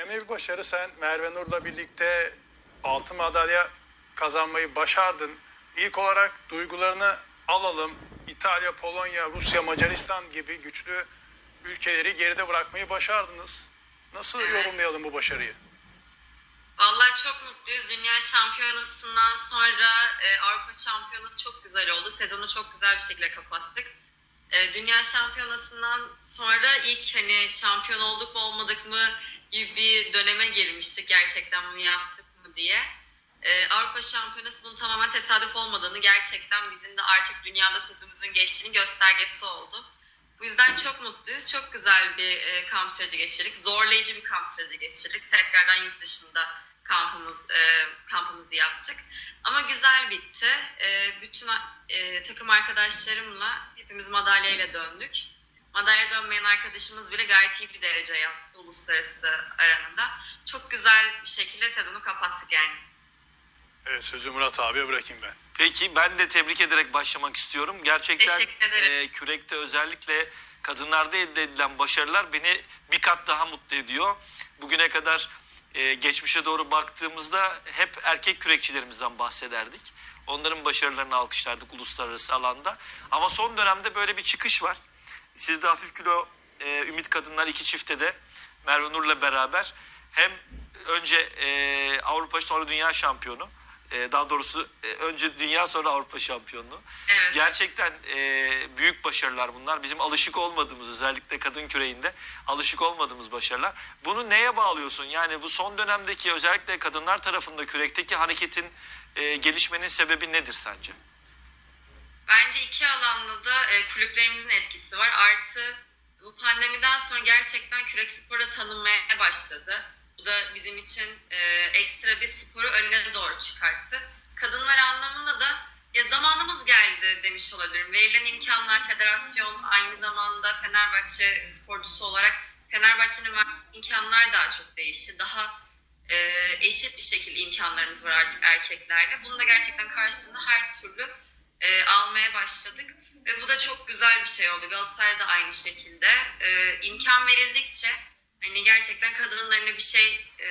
Önemli bir başarı. Sen Merve Nur'la birlikte altın madalya kazanmayı başardın. İlk olarak duygularını alalım. İtalya, Polonya, Rusya, Macaristan gibi güçlü ülkeleri geride bırakmayı başardınız. Nasıl Evet. yorumlayalım bu başarıyı? Vallahi çok mutluyuz. Dünya şampiyonasından sonra e, Avrupa şampiyonası çok güzel oldu. Sezonu çok güzel bir şekilde kapattık. E, Dünya şampiyonasından sonra ilk hani şampiyon olduk mu olmadık mı gibi bir döneme girmiştik. Gerçekten bunu yaptık mı diye. E, Avrupa şampiyonası bunun tamamen tesadüf olmadığını gerçekten bizim de artık dünyada sözümüzün geçtiğini göstergesi oldu. Bu yüzden çok mutluyuz. Çok güzel bir e, kamp süreci geçirdik. Zorlayıcı bir kamp süreci geçirdik. Tekrardan yurt dışında kampımız e, kampımızı yaptık. Ama güzel bitti. E, bütün e, takım arkadaşlarımla hepimiz madalyayla döndük. Madalya dönmeyen arkadaşımız bile gayet iyi bir derece yaptı uluslararası aranında. Çok güzel bir şekilde sezonu kapattık yani. Evet sözü Murat abiye bırakayım ben. Peki ben de tebrik ederek başlamak istiyorum. Gerçekten Teşekkür ederim. e, kürekte özellikle kadınlarda elde edilen başarılar beni bir kat daha mutlu ediyor. Bugüne kadar e, geçmişe doğru baktığımızda hep erkek kürekçilerimizden bahsederdik. Onların başarılarını alkışlardık uluslararası alanda. Ama son dönemde böyle bir çıkış var. Siz de hafif kilo e, Ümit Kadınlar iki çifte de Merve Nur'la beraber hem önce e, Avrupa sonra dünya şampiyonu e, daha doğrusu e, önce dünya sonra Avrupa şampiyonluğu. Evet. Gerçekten e, büyük başarılar bunlar. Bizim alışık olmadığımız özellikle kadın küreğinde alışık olmadığımız başarılar. Bunu neye bağlıyorsun? Yani bu son dönemdeki özellikle kadınlar tarafında kürekteki hareketin e, gelişmenin sebebi nedir sence? Bence iki alanda da e, kulüplerimizin etkisi var. Artı bu pandemiden sonra gerçekten kürek sporu da tanınmaya başladı. Bu da bizim için e, ekstra bir sporu önüne doğru çıkarttı. Kadınlar anlamında da ya zamanımız geldi demiş olabilirim. Verilen imkanlar federasyon aynı zamanda Fenerbahçe sporcusu olarak Fenerbahçe'nin imkanlar daha çok değişti. Daha e, eşit bir şekilde imkanlarımız var artık erkeklerle. Bunun da gerçekten karşılığını her türlü e, almaya başladık. Ve bu da çok güzel bir şey oldu. Galatasaray da aynı şekilde. E, imkan verildikçe hani gerçekten kadınların da bir şey e,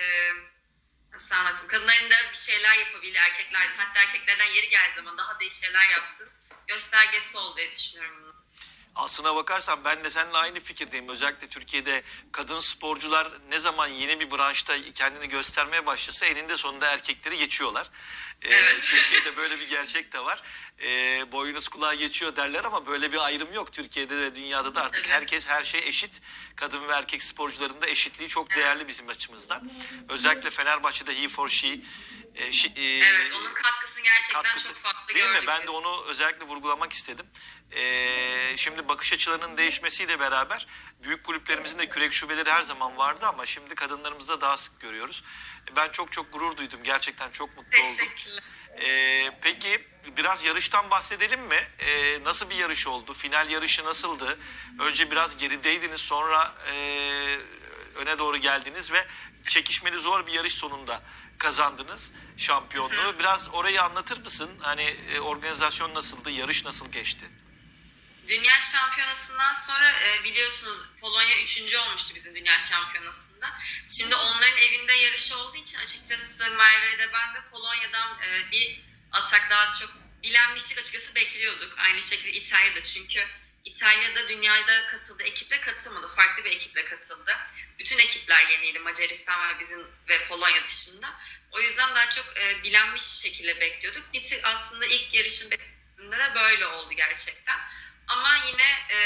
nasıl anlatayım? Kadınların da bir şeyler yapabildi erkeklerden. Hatta erkeklerden yeri geldiği zaman daha da iyi şeyler yapsın. Göstergesi oldu diye düşünüyorum. Aslına bakarsan ben de seninle aynı fikirdeyim. Özellikle Türkiye'de kadın sporcular ne zaman yeni bir branşta kendini göstermeye başlasa eninde sonunda erkekleri geçiyorlar. Ee, Evet. Türkiye'de böyle bir gerçek de var. Ee, boynuz kulağa geçiyor derler ama böyle bir ayrım yok. Türkiye'de de dünyada da artık herkes her şey eşit. Kadın ve erkek sporcuların da eşitliği çok değerli bizim açımızdan. Özellikle Fenerbahçe'de he for she. e, şi- e, Evet, onun katkısını gerçekten katkısı. çok farklı Değil mi? Ben de onu özellikle vurgulamak istedim. Ee, şimdi bakış açılarının değişmesiyle beraber büyük kulüplerimizin de kürek şubeleri her zaman vardı ama şimdi kadınlarımızda daha sık görüyoruz. Ben çok çok gurur duydum. Gerçekten çok mutlu oldum. Teşekkürler. Ee, peki biraz yarıştan bahsedelim mi? Ee, nasıl bir yarış oldu? Final yarışı nasıldı? Önce biraz gerideydiniz sonra e, öne doğru geldiniz ve çekişmeli zor bir yarış sonunda kazandınız şampiyonluğu. Biraz orayı anlatır mısın? Hani e, organizasyon nasıldı? Yarış nasıl geçti? Dünya şampiyonasından sonra e, biliyorsunuz Polonya üçüncü olmuştu bizim dünya şampiyonasında. Şimdi onların evinde yarış olduğu için açıkçası Merve de ben de Polonya'dan e, bir atak daha çok bilenmişlik açıkçası bekliyorduk. Aynı şekilde İtalya'da çünkü İtalya'da dünyada katıldığı ekiple katılmadı. Farklı bir ekiple katıldı. Bütün ekipler yeniydi Macaristan ve bizim ve Polonya dışında. O yüzden daha çok e, bilenmiş şekilde bekliyorduk. Bir tık aslında ilk yarışın de böyle oldu gerçekten. Ama yine e,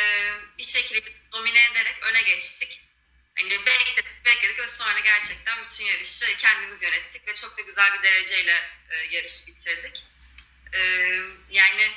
bir şekilde domine ederek öne geçtik. Hani bekledik, bekledik ve sonra gerçekten bütün yarışı kendimiz yönettik ve çok da güzel bir dereceyle e, yarışı bitirdik. E, yani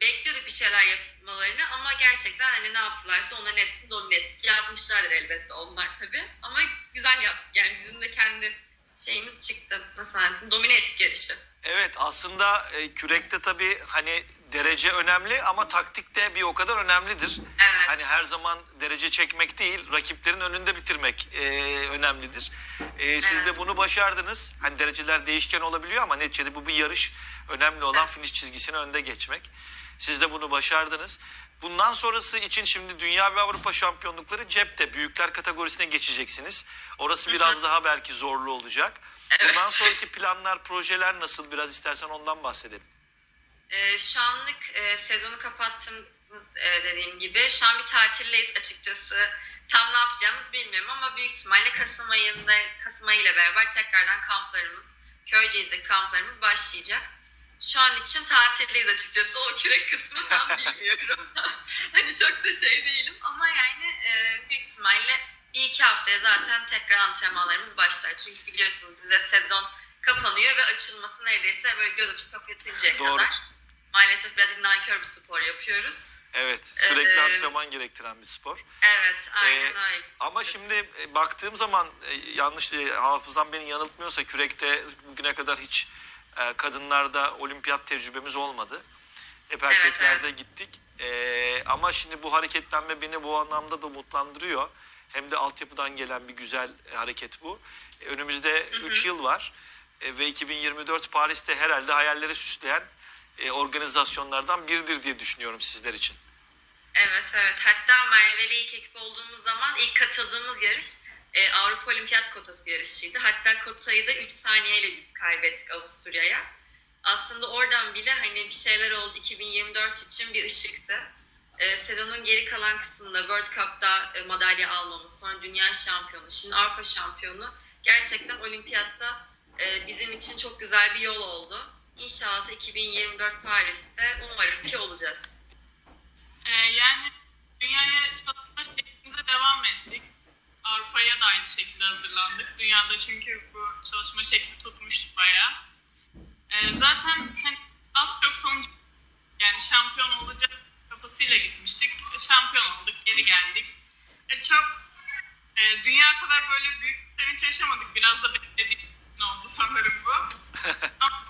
bekliyorduk bir şeyler yapmalarını ama gerçekten hani ne yaptılarsa onların hepsini domine ettik. Yapmışlardır elbette onlar tabii ama güzel yaptık. Yani bizim de kendi şeyimiz çıktı. Nasıl anlatayım? Domine ettik yarışı. Evet aslında e, kürekte tabii hani derece önemli ama taktik de bir o kadar önemlidir. Evet. Hani her zaman derece çekmek değil, rakiplerin önünde bitirmek e, önemlidir. E, siz de bunu başardınız. Hani dereceler değişken olabiliyor ama neticede bu bir yarış. Önemli olan finish çizgisine önde geçmek. Siz de bunu başardınız. Bundan sonrası için şimdi Dünya ve Avrupa şampiyonlukları cepte. Büyükler kategorisine geçeceksiniz. Orası biraz daha belki zorlu olacak. Evet. Bundan sonraki planlar, projeler nasıl? Biraz istersen ondan bahsedelim. Ee, şu anlık e, sezonu kapattığımız e, dediğim gibi şu an bir tatildeyiz açıkçası. Tam ne yapacağımız bilmiyorum ama büyük ihtimalle Kasım ayında Kasım ayı ile beraber tekrardan kamplarımız, Köyceğiz'deki kamplarımız başlayacak. Şu an için tatildeyiz açıkçası. O kürek kısmını tam bilmiyorum. hani çok da şey değilim ama yani e, büyük ihtimalle bir iki haftaya zaten tekrar antrenmanlarımız başlar. Çünkü biliyorsunuz bize sezon kapanıyor ve açılması neredeyse böyle göz açıp kapatıncaya Doğru. kadar. Maalesef birazcık nankör bir spor yapıyoruz. Evet, sürekli Ee, antrenman gerektiren bir spor. Evet, aynen Ee, öyle. Ama şimdi e, baktığım zaman e, yanlış e, hafızam beni yanıltmıyorsa kürekte bugüne kadar hiç kadınlarda olimpiyat tecrübemiz olmadı. Hep Evet, erkeklerde gittik. E, ama şimdi bu hareketlenme beni bu anlamda da umutlandırıyor. Hem de altyapıdan gelen bir güzel e, hareket bu. E, önümüzde Hı hı. 3 yıl var E, ve 2024 Paris'te herhalde hayalleri süsleyen e, organizasyonlardan biridir diye düşünüyorum sizler için. Evet evet. Hatta Merve ile ilk ekip olduğumuz zaman ilk katıldığımız yarış e, Avrupa Olimpiyat kotası yarışıydı. Hatta kotayı da 3 saniyeyle biz kaybettik Avusturya'ya. Aslında oradan bile hani bir şeyler oldu 2024 için bir ışıktı. E, sezonun geri kalan kısmında World Cup'ta e, madalya almamız, sonra dünya şampiyonu, şimdi Avrupa şampiyonu gerçekten olimpiyatta e, bizim için çok güzel bir yol oldu. İnşallah 2024 Paris'te umarım ki olacağız. Yani dünyaya çalışma şeklimize devam ettik. Avrupa'ya da aynı şekilde hazırlandık. Dünyada çünkü bu çalışma şekli tutmuştu bayağı. Zaten hani az çok sonucu yani şampiyon olacak kafasıyla gitmiştik. Şampiyon olduk, geri geldik. Ee, çok e, dünya kadar böyle büyük bir sevinç yaşamadık. Biraz da beklediğim oldu sanırım bu. Ama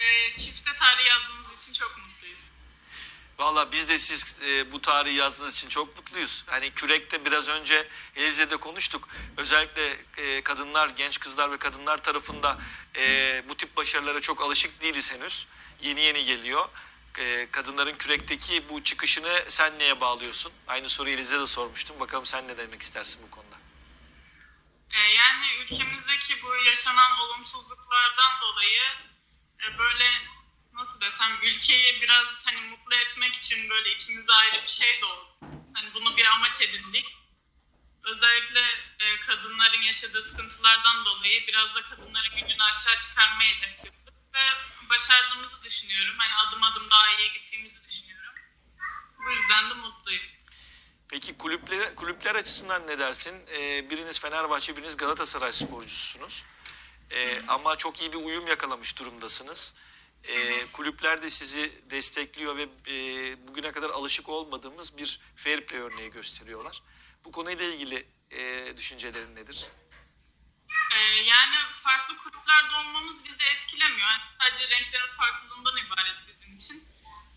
e, çifte tarih yazdığımız için çok mutluyuz. Valla biz de siz e, bu tarihi yazdığınız için çok mutluyuz. Hani kürekte biraz önce Elize'de konuştuk. Özellikle e, kadınlar, genç kızlar ve kadınlar tarafında e, bu tip başarılara çok alışık değiliz henüz. Yeni yeni geliyor. E, kadınların kürekteki bu çıkışını sen neye bağlıyorsun? Aynı soruyu Elize'de sormuştum. Bakalım sen ne demek istersin bu konuda? Ee, yani ülkemizdeki bu yaşanan olumsuzluklardan dolayı e, böyle nasıl desem ülkeyi biraz hani mutlu etmek için böyle içimize ayrı bir şey doğdu. Hani bunu bir amaç edindik. Özellikle e, kadınların yaşadığı sıkıntılardan dolayı biraz da kadınların gücünü açığa çıkarmayı hedefliyorduk ve başardığımızı düşünüyorum. Hani adım adım daha iyiye gittiğimizi düşünüyorum. Bu yüzden de mutluyum. Peki kulüpler, kulüpler açısından ne dersin? Ee, biriniz Fenerbahçe, biriniz Galatasaray sporcususunuz. Ee, ama çok iyi bir uyum yakalamış durumdasınız. Ee, kulüpler de sizi destekliyor ve e, bugüne kadar alışık olmadığımız bir fair play örneği gösteriyorlar. Bu konuyla ilgili e, düşüncelerin nedir? Ee, yani farklı kulüplerde olmamız bizi etkilemiyor. Yani sadece renklerin farklılığından ibaret bizim için.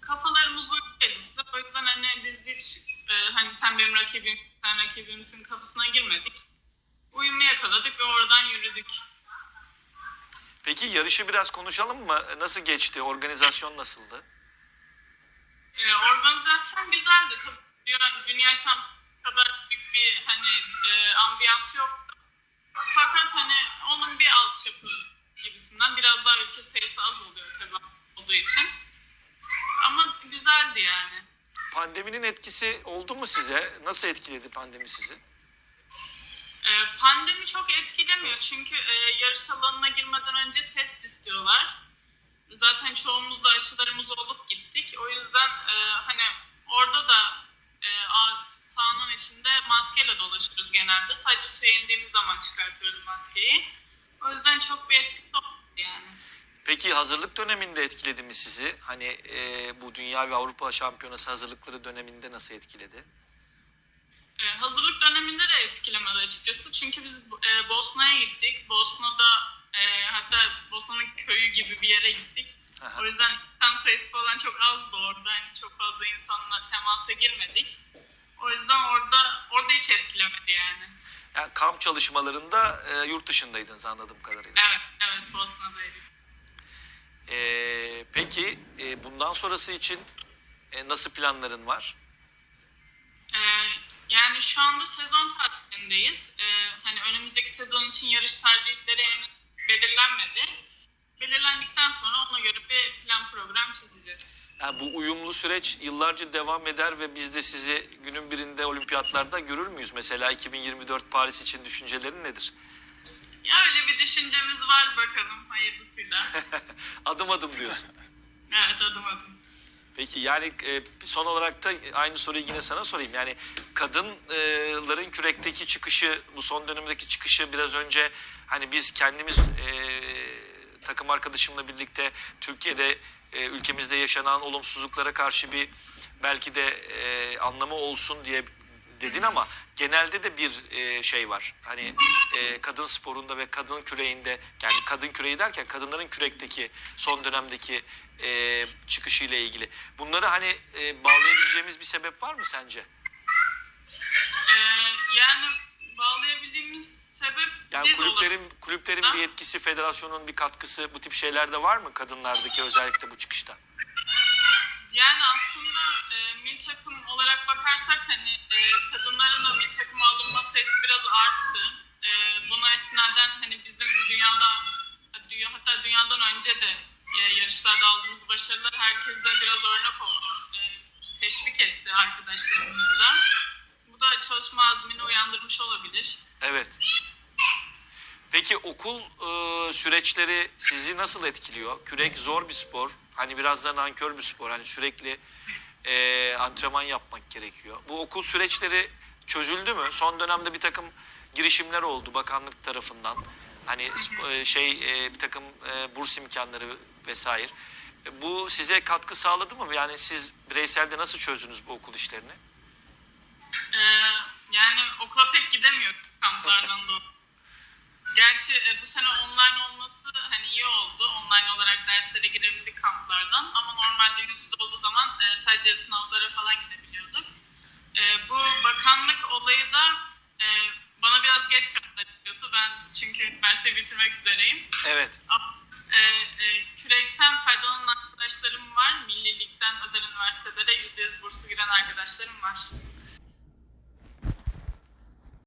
Kafalarımız uyuyor işte. O yüzden hani biz hiç e, hani sen benim rakibim, sen rakibimsin kafasına girmedik. Uyumu yakaladık ve oradan yürüdük. Peki yarışı biraz konuşalım mı? Nasıl geçti? Organizasyon nasıldı? Ee, organizasyon güzeldi. Tabii dünya, dünya şampiyonu kadar büyük bir hani e, ambiyans yoktu. Fakat hani onun bir altyapı gibisinden biraz daha ülke sayısı az oluyor tabii olduğu için. Ama güzeldi yani. Pandeminin etkisi oldu mu size? Nasıl etkiledi pandemi sizi? Ee, pandemi çok etkilemiyor çünkü e, yarış alanına girmeden önce test istiyorlar. Zaten çoğumuz da aşılarımız olup gittik. O yüzden e, hani orada da e, sahanın içinde maskeyle dolaşıyoruz genelde. Sadece suya indiğimiz zaman çıkartıyoruz maskeyi. O yüzden çok bir etkisi olmadı yani. Peki hazırlık döneminde etkiledi mi sizi? Hani e, bu Dünya ve Avrupa Şampiyonası hazırlıkları döneminde nasıl etkiledi? Ee, hazırlık döneminde de etkilemedi açıkçası. Çünkü biz e, Bosna'ya gittik. Bosna'da e, hatta Bosna'nın köyü gibi bir yere gittik. Aha. O yüzden insan sayısı falan çok azdı orada. Hani çok fazla insanla temasa girmedik. O yüzden orada orada hiç etkilemedi yani. Yani kamp çalışmalarında e, yurt dışındaydınız anladığım kadarıyla. Evet, evet Bosna'daydık. E, peki e, bundan sonrası için e, nasıl planların var? Ee, yani şu anda sezon tatilindeyiz. Ee, hani önümüzdeki sezon için yarış tarihleri henüz belirlenmedi. Belirlendikten sonra ona göre bir plan program çizeceğiz. Yani bu uyumlu süreç yıllarca devam eder ve biz de sizi günün birinde olimpiyatlarda görür müyüz? Mesela 2024 Paris için düşüncelerin nedir? Ya öyle bir düşüncemiz var bakalım hayırlısıyla. adım adım diyorsun. evet adım adım. Peki yani e, son olarak da aynı soruyu yine sana sorayım. Yani kadınların kürekteki çıkışı, bu son dönemdeki çıkışı biraz önce hani biz kendimiz e, takım arkadaşımla birlikte Türkiye'de e, ülkemizde yaşanan olumsuzluklara karşı bir belki de e, anlamı olsun diye dedin ama genelde de bir e, şey var. Hani e, kadın sporunda ve kadın küreğinde yani kadın küreği derken kadınların kürekteki son dönemdeki e, çıkışıyla ilgili. Bunları hani e, bağlayabileceğimiz bir sebep var mı sence? Ee, yani bağlayabildiğimiz sebep Yani biz olabilir. kulüplerin kulüplerin bir etkisi, federasyonun bir katkısı bu tip şeylerde var mı kadınlardaki özellikle bu çıkışta? Yani aslında e, milli takım olarak bakarsak hani e, kadınların da milli takıma alınma sayısı biraz arttı. E, buna istinaden hani bizim dünyada dünya, hatta dünyadan önce de e, yarışlarda aldığımız başarılar herkese biraz örnek oldu. E, teşvik etti arkadaşlarımızı da. Bu da çalışma azmini uyandırmış olabilir. Evet. Peki okul e, süreçleri sizi nasıl etkiliyor? Kürek zor bir spor. Hani biraz da nankör bir spor. Hani sürekli e, antrenman yapmak gerekiyor. Bu okul süreçleri çözüldü mü? Son dönemde bir takım girişimler oldu bakanlık tarafından. Hani e, şey e, bir takım e, burs imkanları vesaire. E, Bu size katkı sağladı mı? Yani siz bireyselde nasıl çözdünüz bu okul işlerini? Ee, yani okula pek gidemiyor kamplardan dolayı. Gerçi e, bu sene online olması hani iyi oldu. Online olarak derslere girebildik kamplardan ama normalde yüz yüze olduğu zaman e, sadece sınavlara falan gidebiliyorduk. E, bu bakanlık olayı da bana biraz geç kaldı açıkçası. Ben çünkü üniversiteyi bitirmek üzereyim. Evet. Kürekten faydalanan arkadaşlarım var. Millilikten özel üniversitelere %100 burslu giren arkadaşlarım var.